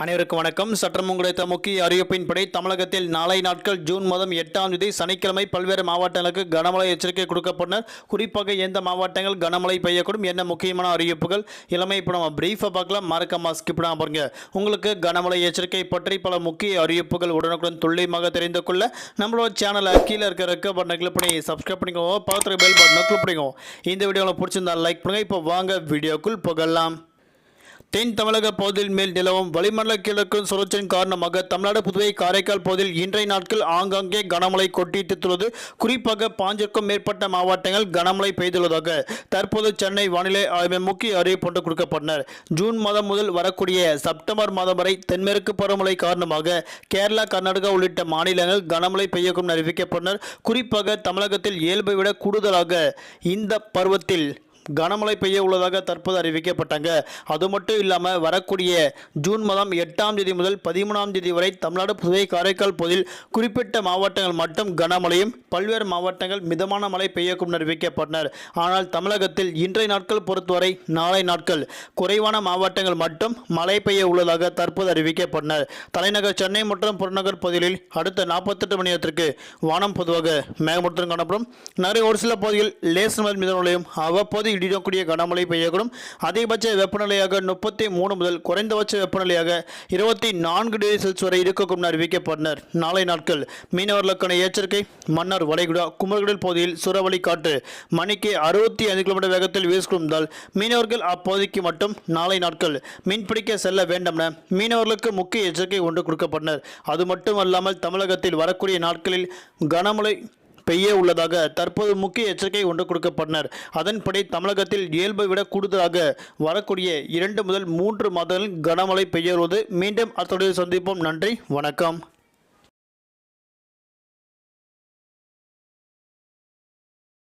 அனைவருக்கும் வணக்கம். சற்றம் கிடைத்த முக்கிய அறிவிப்பின்படி தமிழகத்தில் நாளை நாட்கள் ஜூன் மாதம் எட்டாம் தேதி சனிக்கிழமை பல்வேறு மாவட்டங்களுக்கு கனமழை எச்சரிக்கை கொடுக்கப்பட்டனர் குறிப்பாக எந்த மாவட்டங்கள் கனமழை பெய்யக்கூடும் என்ன முக்கியமான அறிவிப்புகள்? இளமை இப்போ நம்ம பிரீஃபாக பார்க்கலாம். மறக்காம ஸ்கிப் பண்ணாம பாருங்க. உங்களுக்கு கனமழை எச்சரிக்கை பற்றி பல முக்கிய அறிவிப்புகள் உடனுக்குடன் துல்லியமாக தெரிந்து கொள்ள நம்மளோட சேனலை கீழே இருக்க ரெக்க பட்டனை கிளிக் பண்ணி சப்ஸ்கிரைப் பண்ணிக்கோ பார்த்துருக்க பெல் பட்டனை கிளிக் பண்ணிக்கோ இந்த வீடியோவில் பிடிச்சிருந்தா லைக் பண்ணுங்க. இப்போ வாங்க வீடியோக்குள் புகழலாம் தென் தமிழக பகுதியில் மேல் நிலவும் வளிமண்டல கிழக்கு சுழற்சியின் காரணமாக தமிழ்நாடு புதுவை காரைக்கால் பகுதியில் இன்றைய நாட்கள் ஆங்காங்கே கனமழை கொட்டிட்டுள்ளது குறிப்பாக பாஞ்சிற்கும் மேற்பட்ட மாவட்டங்கள் கனமழை பெய்துள்ளதாக தற்போது சென்னை வானிலை ஆய்வு முக்கிய அறிவிப்பு ஒன்று கொடுக்கப்பட்டனர். ஜூன் மாதம் முதல் வரக்கூடிய செப்டம்பர் மாதம் வரை தென்மேற்கு பருவமழை காரணமாக கேரளா கர்நாடகா உள்ளிட்ட மாநிலங்கள் கனமழை பெய்யக்கும் அறிவிக்கப்பட்டனர். குறிப்பாக தமிழகத்தில் இயல்பை விட கூடுதலாக இந்த பருவத்தில் கனமழை பெய்ய உள்ளதாக தற்போது அறிவிக்கப்பட்டாங்க. அது மட்டும் இல்லாமல் வரக்கூடிய ஜூன் மாதம் எட்டாம் தேதி முதல் பதிமூணாம் தேதி வரை தமிழ்நாடு புதுவை காரைக்கால் பகுதியில் குறிப்பிட்ட மாவட்டங்கள் மட்டும் கனமழையும் பல்வேறு மாவட்டங்கள் மிதமான மழை பெய்யக்கும் அறிவிக்கப்பட்டனர். ஆனால் தமிழகத்தில் இன்றைய நாட்கள் பொறுத்தவரை நாளை நாட்கள் குறைவான மாவட்டங்கள் மட்டும் மழை பெய்ய உள்ளதாக தற்போது அறிவிக்கப்பட்டனர். தலைநகர் சென்னை மற்றும் புறநகர் பகுதிகளில் அடுத்த நாற்பத்தெட்டு மணி நேரத்திற்கு வானம் பொதுவாக மேகமூட்டத்துடன் காணப்படும். நகரின் ஒரு சில பகுதியில் லேசு மிதமலையும் அவ்வப்போது இடிடக்கூடிய கனமழை பெய்யக்கூடும். அதிகபட்ச வெப்பநிலையாக முப்பத்தி மூணு முதல் குறைந்தபட்ச வெப்பநிலையாக இருபத்தி நான்கு டிகிரி செல்சியஸ் வரை இருக்கக்கூடும் அறிவிக்கப்பட்டனர். நாளை நாட்கள் மீனவர்களுக்கான எச்சரிக்கை. மன்னார் வளைகுடா குமரகுடல் பகுதியில் சூறாவளி காற்று மணிக்கு அறுபத்தி ஐந்து கிலோமீட்டர் வேகத்தில் வீசுகிறதால் மீனவர்கள் அப்பகுதிக்கு மட்டும் நாளை நாட்கள் மீன்பிடிக்க செல்ல வேண்டாம் என மீனவர்களுக்கு முக்கிய எச்சரிக்கை ஒன்று கொடுக்கப்பட்டனர். அது மட்டுமல்லாமல் தமிழகத்தில் வரக்கூடிய நாட்களில் கனமழை பெய்ய உள்ளதாக தற்போது முக்கிய எச்சரிக்கை ஒன்று கொடுக்கப்பட்டனர். அதன்படி தமிழகத்தில் இயல்பை விட கூடுதலாக வரக்கூடிய இரண்டு முதல் மூன்று மாதங்களில் கனமழை பெய்யுவது மீண்டும் அத்தோடு சந்திப்போம். நன்றி. வணக்கம்.